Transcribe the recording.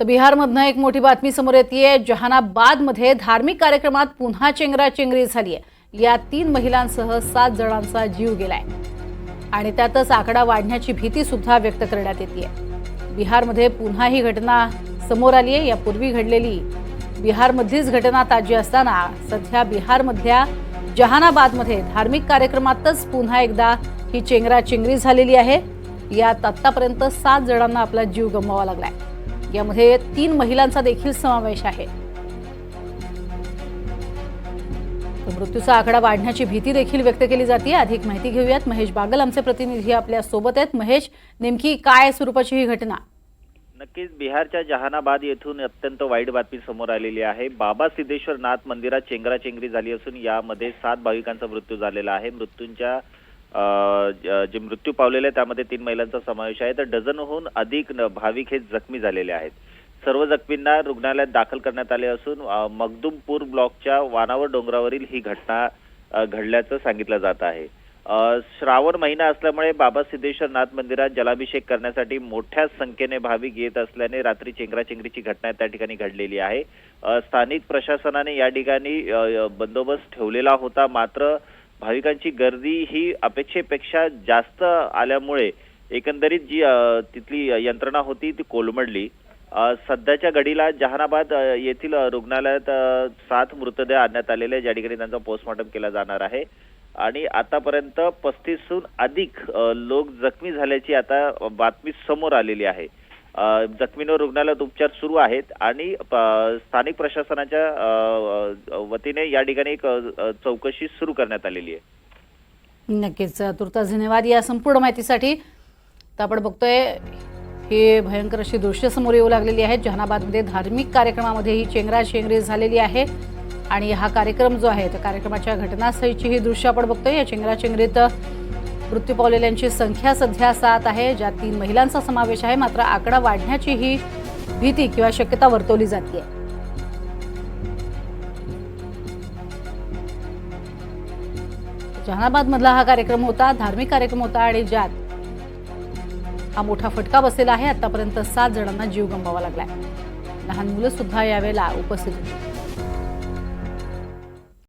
तर बिहारमधनं एक मोठी बातमी समोर येते जहानाबादमध्ये धार्मिक कार्यक्रमात पुन्हा चेंगराचेंगरी झाली आहे या तीन महिलांसह सात जणांचा जीव गेलाय. आणि त्यातच आकडा वाढण्याची भीती सुद्धा व्यक्त करण्यात येते बिहारमध्ये पुन्हा ही घटना समोर आली आहे यापूर्वी घडलेली बिहारमधलीच घटना ताजी असताना सध्या बिहारमधल्या जहानाबादमध्ये धार्मिक कार्यक्रमातच पुन्हा एकदा ही चेंगराचेंगरी झालेली आहे. यात आत्तापर्यंत सात जणांना आपला जीव गमवावा लागलाय. यामध्ये तीन महिलांचा देखील समावेश आहे. मृत्यूचा आकडा वाढण्याची भीती देखील व्यक्त केली जाते. अधिक माहिती घेऊयात. महेश बागल आमचे प्रतिनिधी आपल्यासोबत आहेत. महेश नेमकी काय स्वरूपाची ही घटना? नक्कीच बिहारच्या जहानाबाद येथून अत्यंत वाईट बातमी समोर आलेली आहे. बाबा सिद्धेश्वर नाथ मंदिरात चेंगराचेंगरी झाली असून यामध्ये सात भाविकांचा मृत्यू झालेला आहे. मृत्यूंच्या जे मृत्यू पावलेले आहेत, त्यामध्ये तीन महिलांचा समावेश आहे. तर डझनहून अधिक भाविक हे जखमी झालेले आहेत. सर्व जखमींना रुग्णालयात दाखल करण्यात आले असून अं, मखदुमपूर ब्लॉकच्या वानावर डोंगरावरील ही घटना घडल्याचं सांगितलं जात आहे. श्रावण महिना असल्यामुळे बाबा सिद्धेश्वर नाथ मंदिरात जलाभिषेक करण्यासाठी मोठ्या संख्येने भाविक येत असल्याने रात्री चेंगराचेंगरीची घटना त्या ठिकाणी घडलेली आहे. स्थानिक प्रशासनाने या ठिकाणी बंदोबस्त ठेवलेला होता. मात्र भाविकांची गर्दी ही अपेक्षेपेक्षा जास्त आल्यामुळे एकंदरीत जी तिथली यंत्रणा होती ती कोलमडली. सध्याच्या घडीला जहानाबाद येथील रुग्णालयात सात मृतदेह आणण्यात आलेले आहेत, ज्या ठिकाणी त्यांचा पोस्टमॉर्टम केला जाणार आहे. आणि आतापर्यंत पस्तीसहून अधिक लोक जखमी झाल्याची आता बातमी समोर आलेली आहे. जखमींवर रुग्णालयात उपचार सुरू आहेत आणि प- स्थानिक प्रशासनाच्या वतीने या ठिकाणी एक चौकशी सुरू करण्यात आलेली आहे. नक्कीच तुर्तास धन्यवाद या संपूर्ण माहितीसाठी. तर आपण बघतोय हे भयंकर अशी दृश्य समोर येऊ लागलेली आहेत जहानाबादमध्ये धार्मिक कार्यक्रमामध्ये ही चेंगरा चेंगरी झालेली आहे. आणि हा कार्यक्रम जो आहे त्या कार्यक्रमाच्या घटनास्थळीची ही दृश्य आपण बघतोय. या चेंगराचेंगरीत मृत्यू पावलेल्यांची संख्या सध्या सात आहे. ज्यात तीन महिलांचा समावेश आहे मात्र आकडा वाढण्याची ही भीती किंवा शक्यता वर्तवली जाते जहानाबाद मधला हा कार्यक्रम होता धार्मिक कार्यक्रम होता आणि ज्यात हा मोठा फटका बसलेला आहे. आतापर्यंत सात जणांना जीव गमवावा लागलाय. लहान मुलं सुद्धा यावेळेला उपस्थित होती.